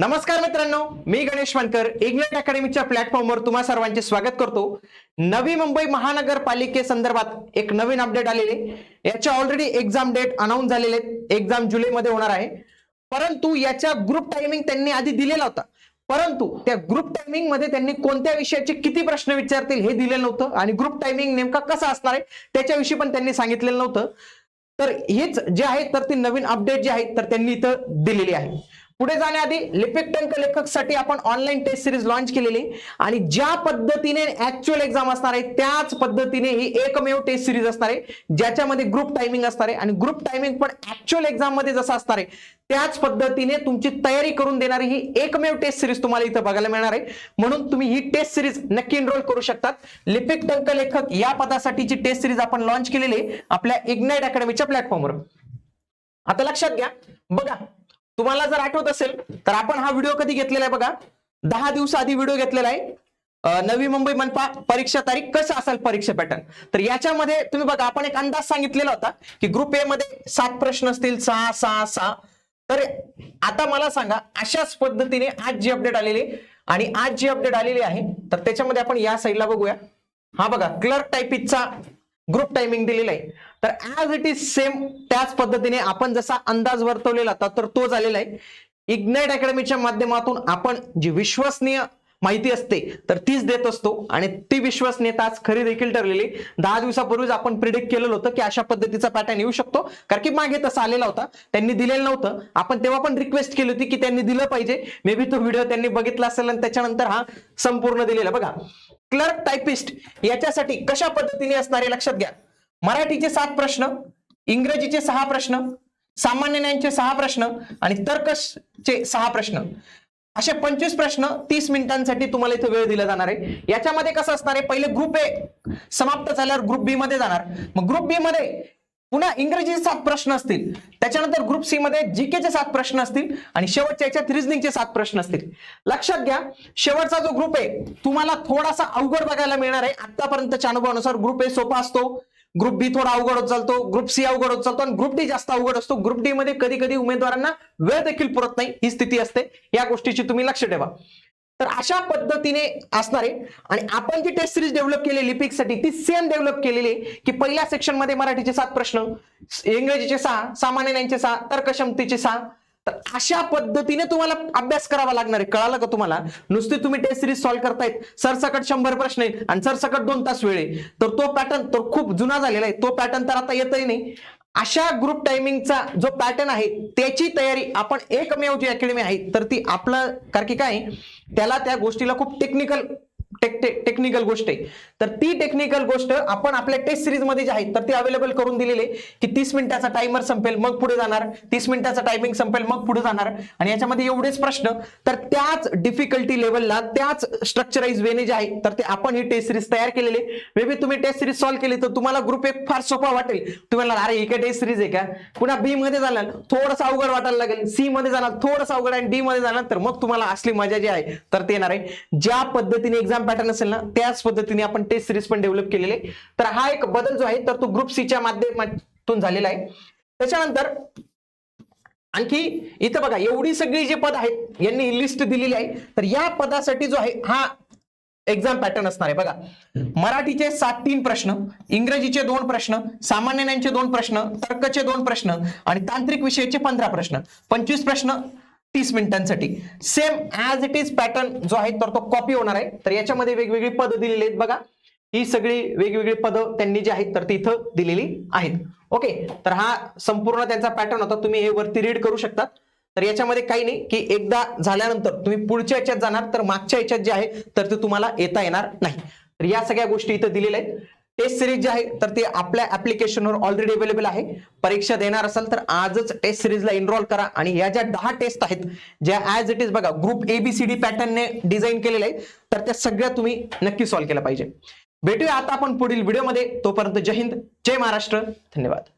नमस्कार मित्रांनो मी गणेश वानकर इंग्लंड अकॅडमीच्या प्लॅटफॉर्मवर तुम्हा सर्वांचे स्वागत करतो. नवी मुंबई महानगरपालिकेसंदर्भात एक नवीन अपडेट आलेले याच्या ऑलरेडी एक्झाम डेट अनाऊन्स झालेले आहेत. एक्झाम जुलैमध्ये होणार आहे. परंतु याच्या ग्रुप टायमिंग त्यांनी आधी दिलेला होता. परंतु त्या ग्रुप टायमिंगमध्ये त्यांनी कोणत्या विषयाचे किती प्रश्न विचारतील हे दिलेलं नव्हतं. आणि ग्रुप टायमिंग नेमका कसा असणार आहे त्याच्याविषयी पण त्यांनी सांगितलेलं नव्हतं. तर हेच जे आहे तर ती नवीन अपडेट जे आहे तर त्यांनी इथं दिलेली आहे. पुढे जाण्याआधी लिपिक टंक लेखकसाठी आपण ऑनलाईन टेस्ट सिरीज लॉन्च केलेली. आणि ज्या पद्धतीने ऍक्च्युअल एक्झाम असणार आहे त्याच पद्धतीने ही एकमेव टेस्ट सिरीज असणार आहे ज्याच्यामध्ये ग्रुप टायमिंग असणार आहे. आणि ग्रुप टायमिंग पण ऍक्च्युअल एक्झाममध्ये जसं असणार आहे त्याच पद्धतीने तुमची तयारी करून देणारी ही एकमेव टेस्ट सिरीज तुम्हाला इथं बघायला मिळणार आहे. म्हणून तुम्ही ही टेस्ट सिरीज नक्की एनरोल करू शकतात. लिपिक टंक लेखक या पदासाठीची टेस्ट सिरीज आपण लॉन्च केलेली आहे आपल्या इग्नाइट अकॅडमीच्या प्लॅटफॉर्मवर आता लक्षात घ्या. बघा तुम्हाला जर आठवत असेल तर आपण हा व्हिडिओ कधी घेतलेला आहे बघा? दहा दिवसाआधी व्हिडिओ घेतलेला आहे. नवी मुंबई मनपा परीक्षा तारीख कसं असेल परीक्षा पॅटर्न तर याच्यामध्ये तुम्ही बघा आपण एक अंदाज सांगितलेला होता की ग्रुप ए मध्ये सात प्रश्न असतील सहा सहा सहा. तर आता मला सांगा अशाच पद्धतीने आज जी अपडेट आलेली आहे आणि आज जी अपडेट आलेली आहे तर त्याच्यामध्ये आपण या साईडला बघूया. हा बघा क्लर्क टायपिकचा ग्रुप टायमिंग दिलेला आहे. तर ऍज इट इज सेम त्याच पद्धतीने आपण जसा अंदाज वर्तवलेला होता तर तो झालेला आहे. इग्नाइट अकॅडमीच्या माध्यमातून आपण जी विश्वसनीय माहिती असते तर तीच देत असतो. आणि ती विश्वसनीयता आज खरी देखील ठरलेली दहा दिवसापूर्वीच आपण प्रिडिक्ट केलेलं होतं की अशा पद्धतीचा पॅटर्न येऊ शकतो. कारण की मागे तसा आलेला होता. त्यांनी दिलेलं नव्हतं. आपण तेव्हा पण रिक्वेस्ट केली होती की त्यांनी दिलं पाहिजे. मे बी तो व्हिडिओ त्यांनी बघितला असेल आणि त्याच्यानंतर हा संपूर्ण दिलेला बघा क्लर्क टायपिस्ट याच्यासाठी कशा पद्धतीने असणार आहे लक्षात घ्या. मराठीचे सात प्रश्न इंग्रजीचे सहा प्रश्न सामान्य ज्ञानचे सहा प्रश्न आणि तर्कचे सहा प्रश्न. असे पंचवीस प्रश्न तीस मिनिटांसाठी तुम्हाला इथे वेळ दिला जाणार आहे. याच्यामध्ये कसं असणार आहे? पहिले ग्रुप ए समाप्त झाल्यावर ग्रुप बी मध्ये जाणार. मग ग्रुप बी मध्ये पुन्हा इंग्रजीचे सात प्रश्न असतील. त्याच्यानंतर ग्रुप सी मध्ये जीकेचे सात प्रश्न असतील आणि शेवटच्या याच्यात रिझनिंगचे सात प्रश्न असतील. लक्षात घ्या शेवटचा जो ग्रुप आहे तुम्हाला थोडासा अवघड बघायला मिळणार आहे. आतापर्यंतच्या अनुभवानुसार ग्रुप ए सोपा असतो. ग्रुप बी थोडा अवघड होत चालतो. ग्रुप सी अवघड होत चालतो आणि ग्रुप डी जास्त अवघड असतो. ग्रुप डी मध्ये कधी कधी उमेदवारांना वेळ देखील पुरत नाही. ही स्थिती असते. या गोष्टीची तुम्ही लक्ष ठेवा. तर अशा पद्धतीने असणार आहे. आणि आपण जी टेस्ट सिरीज डेव्हलप केली लिपिकसाठी ती सेम डेव्हलप केलेली आहे की पहिल्या सेक्शनमध्ये मराठीचे सात प्रश्न इंग्रजीचे सहा सामान्य ज्ञानचे सहा तर्कक्षमतेचे सहा. तर अशा पद्धतीने तुम्हाला अभ्यास करावा लागणार आहे. कळालं का तुम्हाला? नुसती तुम्ही टेस्ट सिरीज सॉल्व्ह करतायत. सरसकट शंभर प्रश्न आहे आणि सरसकट दोन तास वेळ आहे. तर तो पॅटर्न तर खूप जुना झालेला आहे. तो पॅटर्न तर आता येतही नाही. अशा ग्रुप टायमिंगचा जो पॅटर्न आहे त्याची तयारी आपण एकमेव जी अकॅडमी आहे तर ती आपलं कारण की काय त्याला त्या गोष्टीला खूप टेक्निकल टेक्निकल गोष्ट आहे. तर ती टेक्निकल गोष्ट आपण आपल्या टेस्ट सिरीजमध्ये जे आहे तर ती अवेलेबल करून दिलेली आहे. की तीस मिनिटाचा टायमर संपेल मग पुढे जाणार. तीस मिनिटाचा टायमिंग संपेल मग पुढे जाणार. आणि याच्यामध्ये एवढेच प्रश्न. तर त्याच डिफिकल्टी लेवलला त्याच स्ट्रक्चराइज वेने जे आहे तर ते आपण ही टेस्ट सिरीज तयार केलेली मे बी तुम्ही टेस्ट सिरीज सॉल्व्ह केली तर तुम्हाला ग्रुप एक फार सोपा वाटेल. तुम्हाला अरे ही काय टेस्ट सिरीज आहे का? पुन्हा बी मध्ये जाणार. थोडंसं अवघड वाटायला लागेल. सी मध्ये जाणार थोडंसं अवघड आणि डी मध्ये जाणार तर मग तुम्हाला असली मजा जी आहे तर ते येणार आहे. ज्या पद्धतीने एक्झाम पॅटर्न असेल ना त्याच पद्धतीने आपण टेस्ट सिरीज पण डेव्हलप केलेले तर हा एक बदल जो आहे तर तो ग्रुप सीच्या माध्यमातून झालेला आहे. त्याच्यानंतर आणखी इथं बघा एवढी सगळी जे पद आहेत यांनी ही लिस्ट दिलेली आहे. तर या पदासाठी जो आहे हा एक्झाम पॅटर्न असणार आहे. बघा मराठीचे सात तीन प्रश्न इंग्रजीचे दोन प्रश्न सामान्य ज्ञानचे दोन प्रश्न तर्कचे दोन प्रश्न आणि तांत्रिक विषयाचे पंधरा प्रश्न. पंचवीस प्रश्न तीस मिनिटांसाठी. Same as it is pattern जो आहे तर तो कॉपी होणार आहे. तर याच्यामध्ये वेगवेगळी पद दिलेली आहेत बघा. ही सगळी वेगवेगळी पदं त्यांनी जी आहेत तर ती इथं दिलेली आहेत. ओके तर हा संपूर्ण त्यांचा पॅटर्न होता. तुम्ही हे वरती रीड करू शकता. तर याच्यामध्ये काही नाही की एकदा झाल्यानंतर तुम्ही पुढच्या याच्यात जाणार तर मागच्या याच्यात जे आहे तर ते तुम्हाला येता येणार नाही. तर या सगळ्या गोष्टी इथं दिलेल्या आहेत. टेस्ट सिरीज जे आहे तर ते आपल्या ऍप्लिकेशनवर ऑलरेडी अवेलेबल आहे. परीक्षा देणार असाल तर आजच टेस्ट सिरीजला एनरोल करा. आणि या ज्या दहा टेस्ट आहेत ज्या ऍज इट इज बघा group A B C D पॅटर्नने design केलेले आहेत तर त्या सगळ्या तुम्ही नक्की सॉल्व्ह केल्या पाहिजे. भेटूया आता आपण पुढील व्हिडिओमध्ये तोपर्यंत जय हिंद जय महाराष्ट्र. धन्यवाद.